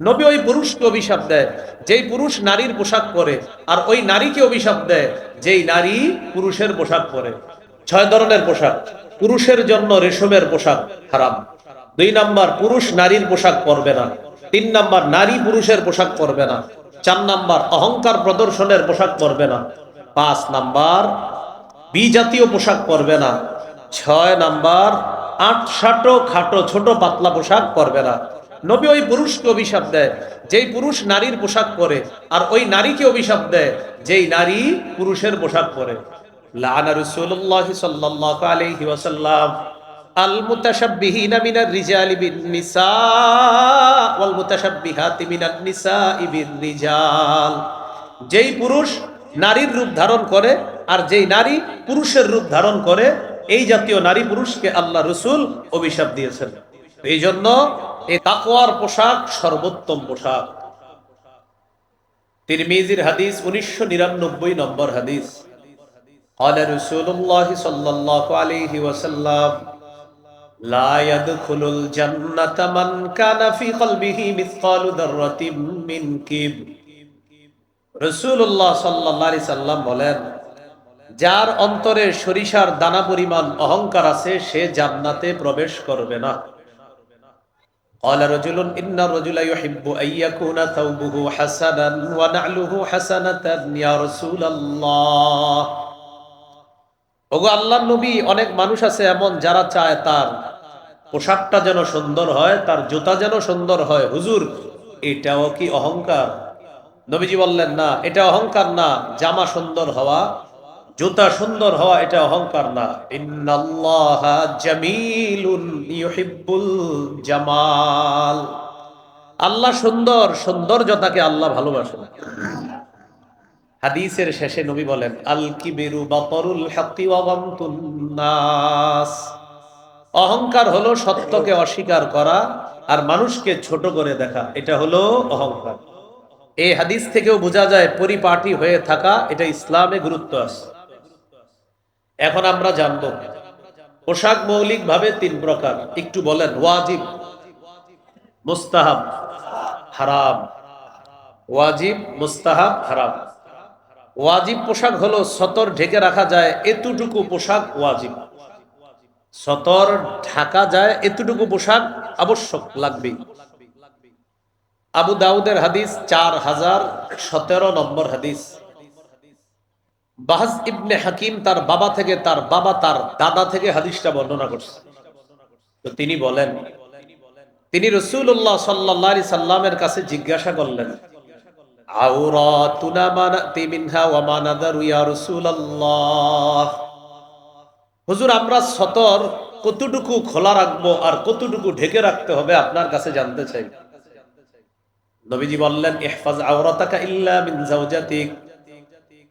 নবী ওই পুরুষকে অভিশাপ দেয়, যেই পুরুষ নারীর পোশাক পরে, আর ওই নারীকে অভিশাপ দেয়, যেই নারী পুরুষের পোশাক পরে। ছয় ধরনের পোশাক, পুরুষের জন্য রেশমের পোশাক হারাম। দুই নাম্বার, পুরুষ নারীর পোশাক পরবে না। তিন নাম্বার, নারী পুরুষের পোশাক পরবে না। চার নাম্বার, অহংকার প্রদর্শনের পোশাক পরবে না। পাঁচ নাম্বার, বিজাতীয় পোশাক পরবে না। ছয় নাম্বার আট সাটো খাটো ছোট পাতলা পোশাক পরবে না। নবী ওই পুরুষকে অভিশাপ দেয়, যেই পুরুষ নারীর পোশাক পরে, আর ওই নারীকে অভিশাপ দেয়, যেই নারী পুরুষের পোশাক পরে। লানা রাসূলুল্লাহ সাল্লাল্লাহু আলাইহি ওয়াসাল্লাম আল মুতাশাব্বিহিনা নিসা ওয়াল মুতাশাব্বিহাতি যেই পুরুষ নারীর রূপ ধারণ করে, আর যেই নারী পুরুষের রূপ ধারণ করে, এই জাতীয় নারী পুরুষকে আল্লাহ রসুল অভিশাপ দিয়েছেন। এই জন্য এই তাকওয়ার পোশাক সর্বোত্তম পোশাক তিরমিজির হাদিস উনিশশো নিরানব্বই নম্বর হাদিস قال رسول الله صلى الله عليه وسلم لا يدخل الجنة من كان في قلبه مثقال ذرة من كبر রসুল্লাহ সাল্লাহ সাল্লাম বলেন যার অন্তরে সরিষার দানা পরিমাণ অহংকার আছে সে জান্নাতে প্রবেশ করবে না قال رجل إن الرجل يحب أن يكون ثوبه حسنا ونعله حسنة يا رسول الله ওগো আল্লাহ নবী অনেক মানুষ আছে এমন যারা চায় তার পোশাকটা যেন সুন্দর হয় তার জুতা যেন সুন্দর হয় হুজুর এটাও কি অহংকার নবীজি বললেন না এটা অহংকার না জামা সুন্দর হওয়া জুতা সুন্দর হওয়া এটা অহংকার না। জামাল। আল্লাহ সুন্দর, সৌন্দর্যতাকে আল্লাহ ভালোবাসেন। হাদিসের শেষে নবী বলেন, আল কিবিরু বাতরুল নাস। অহংকার হলো সত্যকে অস্বীকার করা আর মানুষকে ছোট করে দেখা, এটা হলো অহংকার। এই হাদিস থেকেও বোঝা যায়, পরিপাটি হয়ে থাকা, এটা ইসলামে গুরুত্ব আছে। এখন আমরা জানব, পোশাক মৌলিক ভাবে তিন প্রকার। একটু বলেন, ওয়াজিব, মুস্তাহাব, হারাম। ওয়াজিব, মুস্তাহাব, হারাম। ওয়াজিব পোশাক হলো সতর ঢেকে রাখা যায়, এতটুকু পোশাক ওয়াজিব। সতর ঢাকা যায়, এতটুকু পোশাক আবশ্যক লাগবে আবু দাউদের হাদিস চার হাজার সতেরো নম্বর হাদিস। বাহাজ ইবনে হাকিম তার বাবা থেকে তার বাবা তার দাদা থেকে হাদিসটা বর্ণনা করছে। তো তিনি বলেন, তিনি রসুল্লাহ সাল্লাহ সাল্লামের কাছে জিজ্ঞাসা করলেন হুজুর আপনার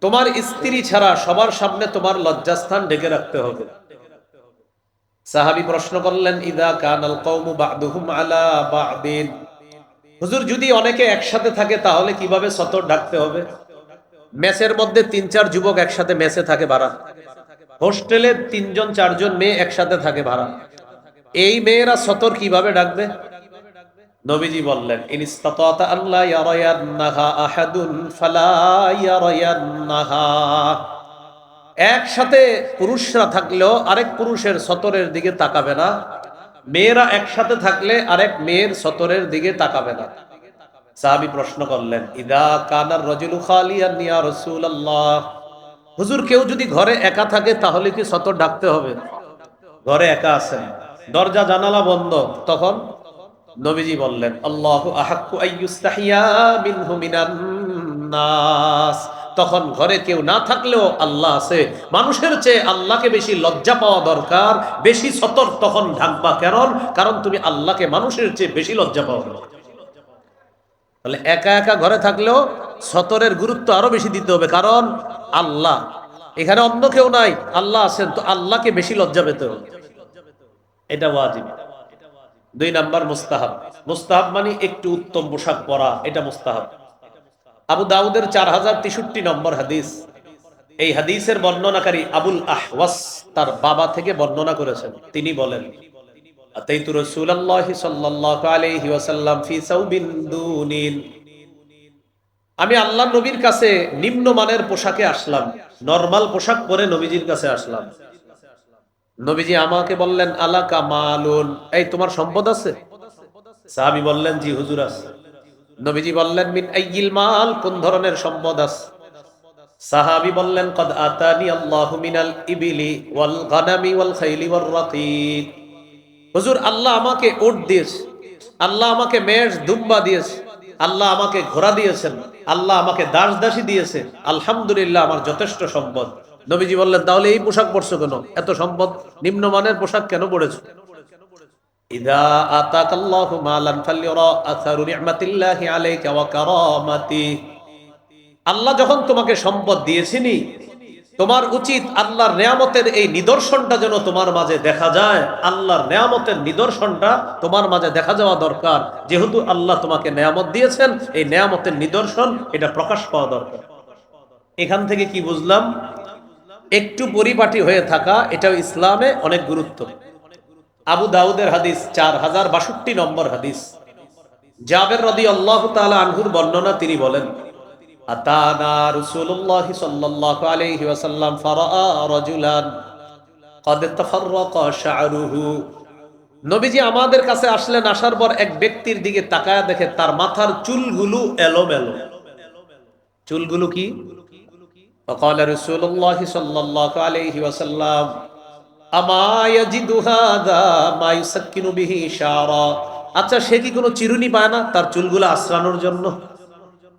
তোমার স্ত্রী ছাড়া সবার সামনে তোমার লজ্জাস্থান ঢেকে রাখতে হবে। সাহাবী প্রশ্ন করলেন, ইদা কানাল কওমু বা'দুহুম হুজুর, যদি অনেকে একসাথে থাকে, তাহলে কীভাবে সতর ঢাকতে হবে? মেসের মধ্যে তিন চার যুবক একসাথে মেসে থাকে ভাড়া হোস্টেলে তিনজন, চারজন মেয়ে একসাথে থাকে ভাড়া এই মেয়েরা সতর কীভাবে ডাকবে? নবীজি বললেন একসাথে পুরুষরা থাকলেও আরেক পুরুষের সতরের দিকে তাকাবে না। মেয়েরা একসাথে থাকলে আরেক মেয়ের সতরের দিকে তাকাবে না। সাহাবী প্রশ্ন করলেন, ইদা কানার রজুলু খালিয়ান ইয়া হুজুর, কেউ যদি ঘরে একা থাকে তাহলে কি সতর ডাকতে হবে? ঘরে একা আছেন। দরজা জানালা বন্ধ, তখন নবীজি বললেন, আল্লাহ আহাক্কু আইয়ুস্তাহিয়া মিনহু মিনান নাস। তখন ঘরে কেউ না থাকলেও আল্লাহ আছে। মানুষের চেয়ে আল্লাহকে বেশি লজ্জা পাওয়া দরকার, বেশি সতর্ক তখন ঢাকবা কারণ কারণ তুমি আল্লাহকে মানুষের চেয়ে বেশি লজ্জা পাওয়া তাহলে একা একা ঘরে থাকলেও সতরের গুরুত্ব আরও বেশি দিতে হবে, কারণ আল্লাহ, এখানে অন্য কেউ নাই, আল্লাহ আছেন, তো আল্লাহকে বেশি লজ্জা পেতে হবে। এটা ওয়াজিব। দুই নাম্বার মুস্তাহাব। মুস্তাহাব মানে একটু উত্তম পোশাক পরা, এটা মুস্তাহাব। আবু দাউদের চার হাজার তেষট্টি নম্বর হাদিস। এই হাদিসের বর্ণনাকারী আবুল আহওয়াস তার বাবা থেকে বর্ণনা করেছেন। তিনি বলেন আমি আল্লাহ নবীর কাছে নিম্নমানের পোশাকে আসলাম, নরমাল পোশাক পরে নবীজির কাছে আসলাম। নবীজি আমাকে বললেন আলা কামালুন এই তোমার সম্পদ আছে? সাহাবী বললেন, জি, হুজুর আছে। নবীজি বললেন, মিন আইয়িল মাল? কোন ধরনের সম্পদ আছে? সাহাবি বললেন, কদ আতানি আল্লাহু মিনাল ইবিলি ওয়াল গানামি ওয়াল খাইলি ওয়ার রাকিক হুজুর, আল্লাহ আমাকে ওট দিয়েছে, আল্লাহ আমাকে মেষ দুম্বা দিয়েছে, আল্লাহ আমাকে ঘোড়া দিয়েছেন, আল্লাহ আমাকে দাস দাসী দিয়েছে আলহামদুলিল্লাহ, আমার যথেষ্ট সম্পদ। নবীজি বললেন, তাহলে এই পোশাক পরছো কেন? এত সম্পদ নিম্নমানের পোশাক কেন পড়েছো আল্লাহ যখন তোমাকে সম্পদ দিয়েছিনি তোমার উচিত আল্লাহর এই নিদর্শনটা যেন তোমার মাঝে দেখা যায়। আল্লাহর নেয়ামতের নিদর্শনটা তোমার মাঝে দেখা যাওয়া দরকার। যেহেতু আল্লাহ তোমাকে নেয়ামত দিয়েছেন, এই নেয়ামতের নিদর্শন এটা প্রকাশ পাওয়া দরকার। এখান থেকে কি বুঝলাম? একটু পরিপাটি হয়ে থাকা এটাও ইসলামে অনেক গুরুত্ব আবু দাউদের হাদিস চার হাজার বাষট্টি নম্বর হাদিস জাবের রদি আল্লাহ তালা আনহুর বর্ণনা তিনি বলেন আতানা রাসূলুল্লাহ সাল্লাল্লাহু আলাইহি ওয়াসাল্লাম ফারাআ রাজুলান قد تفرق شعره নবীজি আমাদের কাছে আসলেন আসার পর এক ব্যক্তির দিকে তাকায় দেখে তার মাথার চুলগুলো এলোমেলো চুলগুলো কি فقال رسول الله صلى الله عليه وسلم أما يجد هذا ما يسكن به شعرا আচ্ছা সে কি কোনো চিরুনি পায় না তার চুলগুলো আশ্রানোর জন্য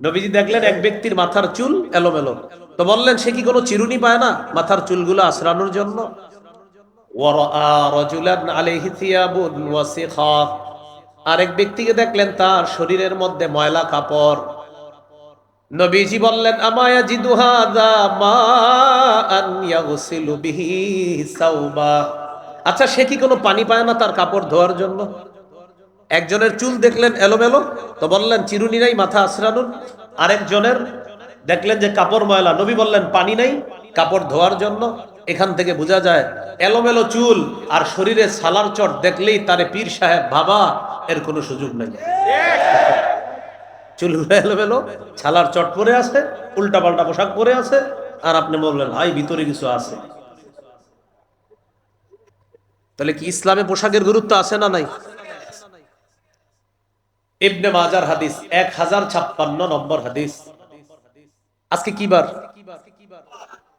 নবীজি দেখলেন এক ব্যক্তির মাথার চুল এলোমেলো তো বললেন সে কি কোনো চিরুনি পায় না মাথার চুলগুলো আশ্রানোর জন্য ওয়ারাআ রাজুলান আলাইহি থিয়াবুন ওয়া সিখা আরেক ব্যক্তিকে দেখলেন তার শরীরের মধ্যে ময়লা কাপড় নবীজি বললেন, আমায়া জিদু হাদা মা আচ্ছা সে কি কোনো পানি পায় না তার কাপড় ধোয়ার জন্য? একজনের চুল দেখলেন এলোমেলো, তো বললেন চিরুনি নাই মাথা আশ্রানুন আরেকজনের দেখলেন যে কাপড় ময়লা, নবী বললেন, পানি নাই কাপড় ধোয়ার জন্য। এখান থেকে বোঝা যায়, এলোমেলো চুল আর শরীরে সালার চট দেখলেই তারে পীর সাহেব ভাবা এর কোনো সুযোগ নেই। চুলগুলো এলোমেলো ছালার চট পরে আছে উল্টা পাল্টা পোশাক পরে আছে, আর আপনি বললেন, হাই, ভিতরে কিছু আছে। তাহলে কি ইসলামে পোশাকের গুরুত্ব আছে না নাই? ইবনে মাজার হাদিস, এক হাজার ছাপ্পান্ন নম্বর হাদিস। আজকে কি বার?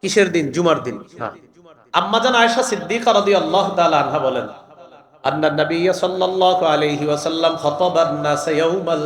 কিসের দিন? জুমার দিন। হ্যাঁ। আম্মাজান আয়েশা সিদ্দিকা রাদিয়াল্লাহু আনহা বলেন, আন্না নবী সাল্লাল্লাহু আলাইহি ওয়াসাল্লাম নাস ইয়াউমাল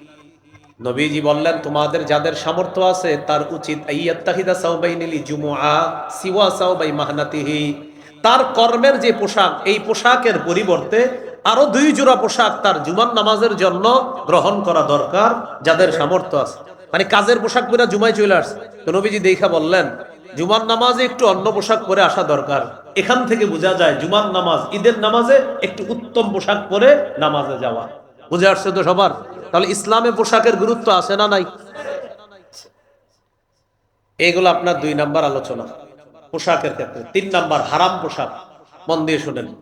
নবীজি বললেন, তোমাদের যাদের সামর্থ্য আছে, তার উচিত তার কর্মের যে পোশাক, এই পোশাকের পরিবর্তে আরও দুই জোড়া পোশাক তার জুমান নামাজের জন্য গ্রহণ করা দরকার, যাদের সামর্থ্য আছে। মানে কাজের পোশাক পরে জুমায় চলে আসছে। তো নবীজি দেখা বললেন, জুমার নামাজে একটু অন্য পোশাক পরে আসা দরকার। এখান থেকে বোঝা যায়, জুমার নামাজ ঈদের নামাজে একটু উত্তম পোশাক পরে নামাজে যাওয়া। বুঝে আসছে তো সবার? তাহলে ইসলামে পোশাকের গুরুত্ব আছে না নাই? এগুলো আপনার দুই নাম্বার আলোচনা। পোশাকের ক্ষেত্রে। তিন নাম্বার, হারাম পোশাক। মন দিয়ে শুনেন।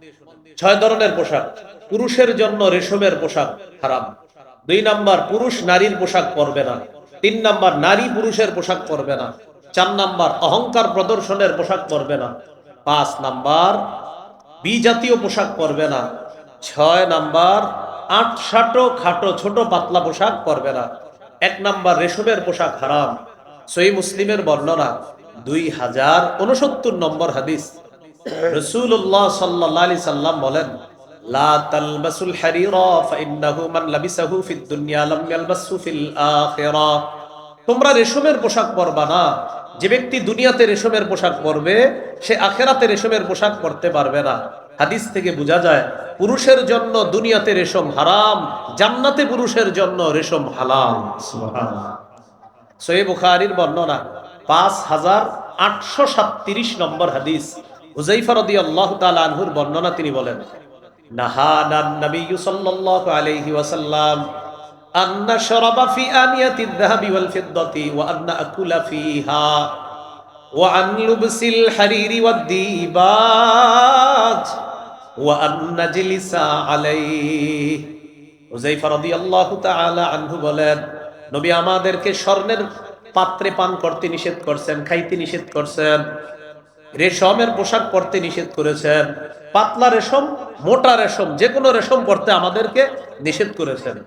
ছয় ধরনের পোশাক। পুরুষের জন্য রেশমের পোশাক হারাম। দুই নাম্বার, পুরুষ নারীর পোশাক পরবে না। তিন নাম্বার, নারী পুরুষের পোশাক পরবে না। চার নাম্বার, অহংকার প্রদর্শনের পোশাক পরবে না। পাঁচ নাম্বার, বিজাতীয় পোশাক পরবে না। ছয় নাম্বার আট সাটো খাটো ছোট পাতলা পোশাক পরবে না। এক নাম্বার রেশমের পোশাক হারাম। সই মুসলিমের বর্ণনা, দুই হাজার উনসত্তর নম্বর হাদিস। রসুল্লাহ সাল্লাহ আলি সাল্লাম বলেন, লা তালবাসুল হারিরা, ফাইন্নাহু মান লাবিসাহু ফিদ দুনিয়া লাম ইয়ালবাসহু ফিল তোমরা রেশমের পোশাক পরবা না। যে ব্যক্তি দুনিয়াতে রেশমের পোশাক পরবে, সে আখেরাতে রেশমের পোশাক পরতে পারবে না। হাদিস থেকে বোঝা যায়, পুরুষের জন্য দুনিয়াতে রেশম হারাম, জান্নাতে পুরুষের জন্য রেশম হালাম সোহেব বুখারির বর্ণনা, পাঁচ হাজার আটশো সাতত্রিশ নম্বর হাদিস। হুজাইফা আল্লাহ আনহুর বর্ণনা তিনি বলেন নাহানান ওয়াসাল্লাম ফি বলেন, নবী আমাদেরকে স্বর্ণের পাত্রে পান করতে নিষেধ করছেন, খাইতে নিষেধ করছেন রেশমের পোশাক পরতে নিষেধ করেছেন, পাতলা রেশম, মোটা রেশম যে কোনো রেশম পরতে আমাদেরকে নিষেধ করেছেন।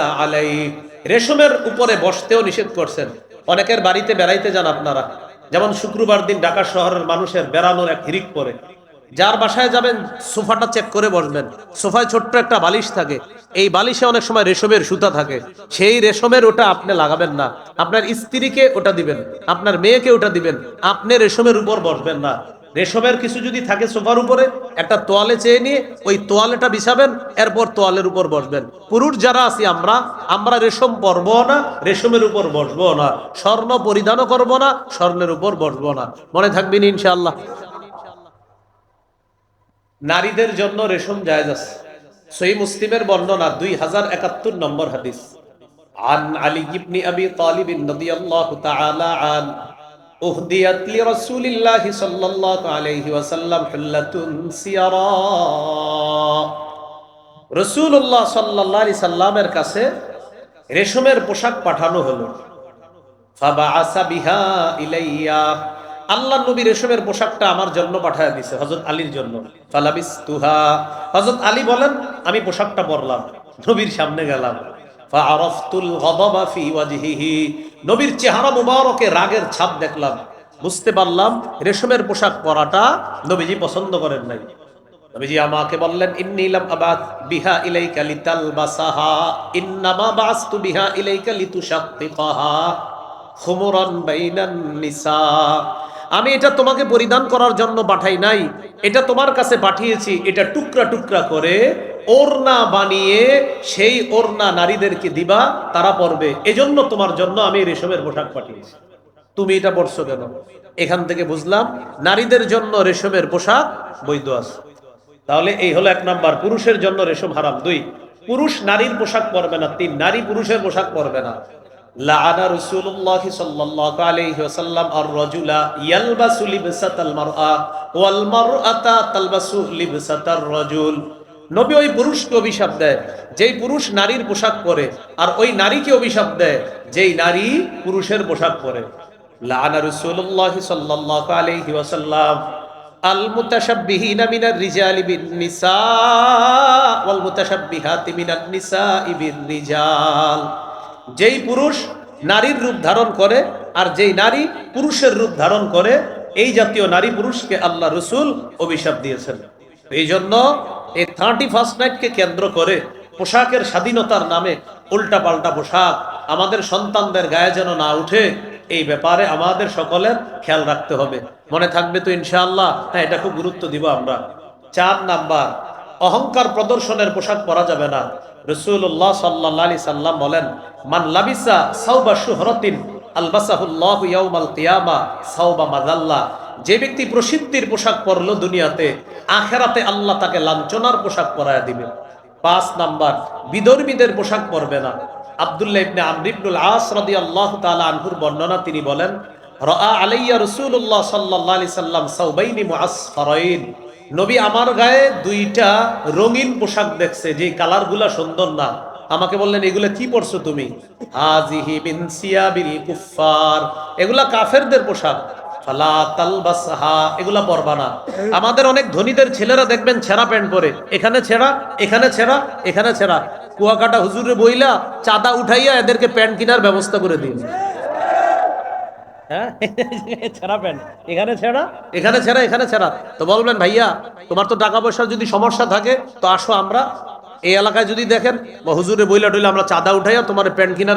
আলাই রেশমের উপরে বসতেও নিষেধ করছেন। অনেকের বাড়িতে বেড়াইতে যান আপনারা। যেমন শুক্রবার দিন ঢাকা শহরের মানুষের বেড়ানোর এক হিরিক পরে। যার বাসায় যাবেন, সোফাটা চেক করে বসবেন। সোফায় ছোট্ট একটা বালিশ থাকে। এই বালিশে অনেক সময় রেশমের সুতা থাকে। সেই রেশমের ওটা আপনি লাগাবেন না। আপনার স্ত্রীকে ওটা দিবেন, আপনার মেয়েকে ওটা দিবেন। আপনি রেশমের উপর বসবেন না। রেশমের কিছু যদি থাকে সোফার উপরে, একটা তোয়ালে চেয়ে নিয়ে ওই তোয়ালেটা বিছাবেন, এরপর তোয়ালের উপর বসবেন। পুরুষ যারা আছি আমরা আমরা রেশম পরবো না, রেশমের উপর বসবো না। স্বর্ণ পরিধানও করব না, স্বর্ণের উপর বসবো না। মনে থাকবেন ইনশাআল্লাহ। নারীদের জন্য রেশম জায়েজ আছে সহি মুসলিমের বর্ণনা দুই হাজার একাত্তর নম্বর হাদিস عن علي بن أبي طالب رضي الله تعالى عنه أهديت لرسول الله صلى الله عليه وسلم حلة سيراء রসুল্লাহ সাল্লাহ আলি সাল্লামের কাছে রেশমের পোশাক পাঠানো হলো ফাবাআসা বিহা ইলাইয়া আল্লাহ নবী রেশমের পোশাকটা আমার জন্য পাঠায় দিছে হজরত আলীর জন্য। ফালাবিস তুহা হজরত আলী বলেন, আমি পোশাকটা পরলাম, নবীর সামনে গেলাম। নবীর চেহারা মুবারকে রাগের ছাপ দেখলাম। বুঝতে পারলাম, রেশমের পোশাক পরাটা নবীজি পছন্দ করেন নাই। নবীজি আমাকে বললেন, ইন্নী লাম আবাত বিহা ইলাইকা লিতালবাসাহা, ইন্নামা বাসতু বিহা ইলাইকা লিতুশাক্কিকাহা খুমরান বাইনান নিসা। আমি এটা তোমাকে পরিধান করার জন্য পাঠাই নাই। এটা তোমার কাছে পাঠিয়েছি। এটা টুকরা টুকরা করে ওড়না বানিয়ে সেই ওড়না নারীদেরকে দিবা, তারা পরবে এজন্য তোমার জন্য আমি রেশমের পোশাক পাঠিয়েছি। তুমি এটা পরছো কেন? এখান থেকে বুঝলাম, নারীদের জন্য রেশমের পোশাক বৈধ আছে। তাহলে এই হলো এক নাম্বার, পুরুষের জন্য রেশম হারাম। দুই, পুরুষ নারীর পোশাক পরবে না। তিন, নারী পুরুষের পোশাক পরবে না। লাআনা রাসূলুল্লাহ সাল্লাল্লাহু আলাইহি ওয়াসাল্লাম আর রাজুলা ইয়ালবাসু লিবসাতাল মারআ ওয়াল মারআতা তালবাসু লিবসাতার রাজুল। নবী ওই পুরুষকে অভিশাপ দেয়, যেই পুরুষ নারীর পোশাক পরে, আর ওই নারীকে অভিশাপ দেয়, যেই নারী পুরুষের পোশাক পরে। লাআনা রাসূলুল্লাহ সাল্লাল্লাহু আলাইহি ওয়াসাল্লাম আল মুতাশাব্বিহিনা মিনার রিজালি বিন নিসা ওয়াল মুতাশাব্বিহাতি মিনান নিসাই বির রিজাল যেই পুরুষ নারীর রূপ ধারণ করে আর যেই নারী পুরুষের রূপ ধারণ করে, এই জাতীয় নারী পুরুষকে আল্লাহ রসুল অভিশাপ দিয়েছেন। এই জন্য এই থার্টি ফার্স্ট নাইটকে কেন্দ্র করে পোশাকের স্বাধীনতার নামে উল্টা পাল্টা পোশাক আমাদের সন্তানদের গায়ে যেন না উঠে, এই ব্যাপারে আমাদের সকলের খেয়াল রাখতে হবে। মনে থাকবে তো ইনশাআল্লাহ হ্যাঁ এটা খুব গুরুত্ব দিব আমরা। চার নাম্বার অহংকার প্রদর্শনের পোশাক পরা যাবে না। রসুল্লাহ সাল্লাহ আলি সাল্লাম বলেন, মান লাবিসা সাউবা সুহরতিন আলবাসাহুল্লাহ ইয়াউমাল কিয়ামা সাউবা মাদাল্লা যে ব্যক্তি প্রসিদ্ধির পোশাক পরলো দুনিয়াতে, আখেরাতে আল্লাহ তাকে লাঞ্ছনার পোশাক পরায় দিবে। পাঁচ নাম্বার বিদর্মীদের পোশাক পরবে না। আব্দুল্লাহ ইবনে আমর ইবনুল আস রাদিয়াল্লাহু তাআলা আনহুর বর্ণনা তিনি বলেন, রাআ আলাইয়া রাসূলুল্লাহ সাল্লাল্লাহু আলাইহি সাল্লাম সাউবাইনি মুআসফারাইন। নবী আমার গায়ে দুইটা রঙিন পোশাক দেখছে, যে কালারগুলা সুন্দর না। আমাকে বললেন, এগুলা কি পরছো তুমি? এগুলা কাফেরদের পোশাক। এগুলা আমাদের অনেক ধনীদের ছেলেরা দেখবেন ছেঁড়া প্যান্ট পরে। এখানে ছেঁড়া এখানে ছেঁড়া এখানে ছেঁড়া। কুয়াকাটা হুজুরে বইলা চাঁদা উঠাইয়া এদেরকে প্যান্ট কেনার ব্যবস্থা করে দিন। হ্যাঁ? এখানে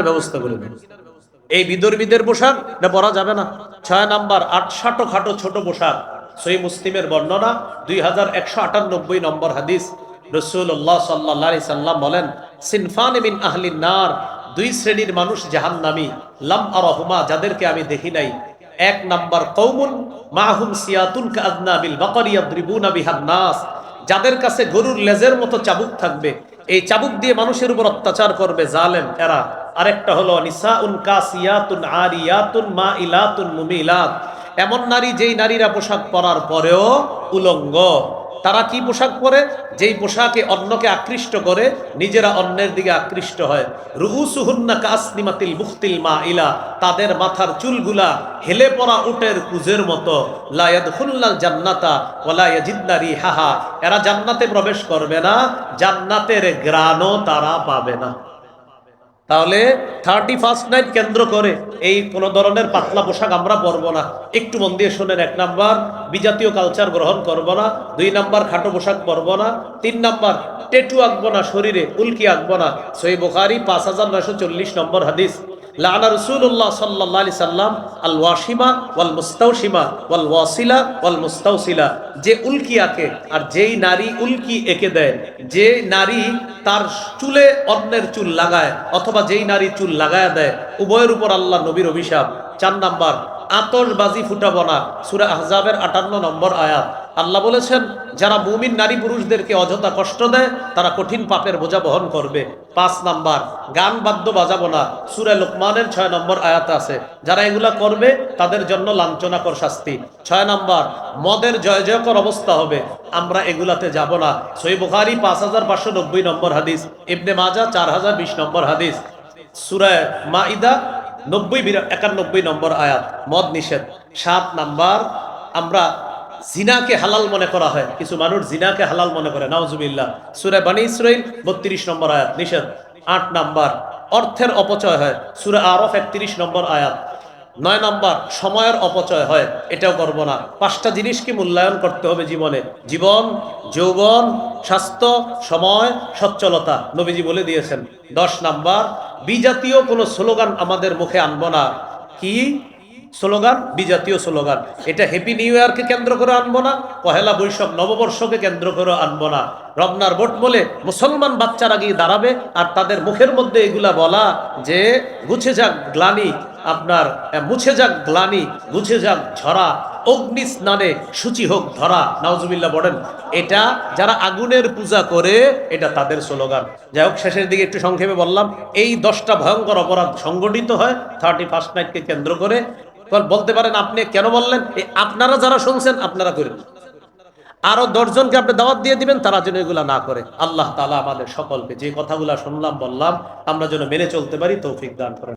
ব্যবস্থা করে এই বিদর্মীদের পোশাক, এটা পরা যাবে না। ছয় নাম্বার, আট খাটো ছোট পোশাক। সই মুসলিমের বর্ণনা, দুই হাজার একশো আটানব্বই নম্বর হাদিস। রসুল্লাহ সাল্লাহ সাল্লাম বলেন, সিনফান দুই শ্রেণির মানুষ জাহান্নামী। লাম আরহুমা, যাদেরকে আমি দেখি নাই। এক নাম্বার কৌমুন মাহুম বাকারিয়া নাস। যাদের কাছে গরুর লেজের মতো চাবুক থাকবে, এই চাবুক দিয়ে মানুষের উপর অত্যাচার করবে জালেম এরা। আরেকটা হলো, নিসাউন কাসিয়াতুন আরিয়াতুন মা ইলাতুন মুমিলাত। এমন নারী যেই নারীরা পোশাক পরার পরেও উলঙ্গ। তারা কি পোশাক পরে? যেই পোশাকে অন্যকে আকৃষ্ট করে, নিজেরা অন্যের দিকে আকৃষ্ট হয়। রুহুসুহুন্না কাসনিমাতিল মুখতিল মা ইলা তাদের মাথার চুলগুলা হেলে পড়া উটের কুজের মতো। লায়াদ হুল্লাল জান্নাতা ওলা ইয়াজিদ্দারি হাহা এরা জান্নাতে প্রবেশ করবে না, জান্নাতের গ্রানও তারা পাবে না। তাহলে থার্টি ফার্স্ট নাইট কেন্দ্র করে এই কোন ধরনের পাতলা পোশাক আমরা পরবো না। একটু মন দিয়ে শোনেন, এক নাম্বার, বিজাতীয় কালচার গ্রহণ করব না। দুই নাম্বার, খাটো পোশাক পরবো না। তিন নাম্বার টেটু আঁকবো না, শরীরে উল্কি আঁকবো না। সই বোখারি পাঁচ হাজার নয়শো চল্লিশ নম্বর হাদিস। লানা রসুল্লাহ সাল্লাহ সাল্লাম আল ওয়াসিমা ওয়াল মুস্তাউসিমা ওয়াল ওয়াসিলা ওয়াল মুস্তাউসিলা যে উল্কি আঁকে আর যেই নারী উল্কি এঁকে দেয়, যে নারী তার চুলে অন্যের চুল লাগায় অথবা যেই নারী চুল লাগায় দেয়, উভয়ের উপর আল্লাহ নবীর অভিশাপ। চার নাম্বার, আতশবাজি ফুটাবো না। সুরা আহজাবের আটান্ন নম্বর আয়াত। আল্লাহ বলেছেন, যারা মুমিন নারী পুরুষদেরকে অযথা কষ্ট দেয়, তারা কঠিন পাপের বোঝা বহন করবে। পাঁচ নাম্বার, গান বাদ্য বাজাবো না। সুরা লোকমানের ছয় নম্বর আয়াত আছে। যারা এগুলা করবে, তাদের জন্য লাঞ্ছনাকর শাস্তি। ছয় নাম্বার, মদের জয় জয়কর অবস্থা হবে। আমরা এগুলাতে যাব না। সই বুখারি পাঁচ হাজার পাঁচশো নব্বই নম্বর হাদিস, ইবনে মাজা চার হাজার বিশ নম্বর হাদিস। সুরায় মাইদা নব্বই একানব্বই নম্বর আয়াত, মদ নিষেধ। সাত নাম্বার, আমরা জিনাকে হালাল মনে করা হয়। কিছু মানুষ জিনাকে হালাল মনে করে। নাউজুবিল্লাহ। সুরে বানী ইসরাইল, বত্রিশ নম্বর আয়াত। নিষেধ। আট নাম্বার। অর্থের অপচয় হয়। সুরে আরফ, একত্রিশ নম্বর আয়াত। নয় নাম্বার। সময়ের অপচয় হয়। এটাও করব না। পাঁচটা জিনিসকে মূল্যায়ন করতে হবে জীবনে। জীবন, যৌবন, স্বাস্থ্য, সময়, সচ্ছলতা। নবীজি বলে দিয়েছেন। দশ নাম্বার। বিজাতীয় কোনো স্লোগান আমাদের মুখে আনব না। কি? স্লোগান, বিজাতীয় স্লোগান। এটা হ্যাপি নিউ ইয়ারকে কেন্দ্র করে আনব না, পহেলা বৈশাখ নববর্ষকে কেন্দ্র করে আনব না। রমনার ভোট বলে মুসলমান বাচ্চারা গিয়ে দাঁড়াবে আর তাদের মুখের মধ্যে এগুলা বলা যে, গুছে যাক গ্লানি আপনার মুছে যাক গ্লানি, গুছে যাক ঝরা অগ্নি স্নানে সূচি হোক ধরা। নাউজুবিল্লাহ বলেন, এটা যারা আগুনের পূজা করে, এটা তাদের স্লোগান। যাই হোক, শেষের দিকে একটু সংক্ষেপে বললাম, এই দশটা ভয়ঙ্কর অপরাধ সংগঠিত হয় থার্টি ফার্স্ট নাইটকে কেন্দ্র করে বলতে পারেন, আপনি কেন বললেন? আপনারা যারা শুনছেন, আপনারা করেন। আরও দশজনকে আপনি দাওয়াত দিয়ে দিবেন, তারা যেন এগুলা না করে। আল্লাহ তালা আমাদের সকলকে যে কথাগুলা শুনলাম, বললাম, আমরা যেন মেনে চলতে পারি, তৌফিক দান করেন।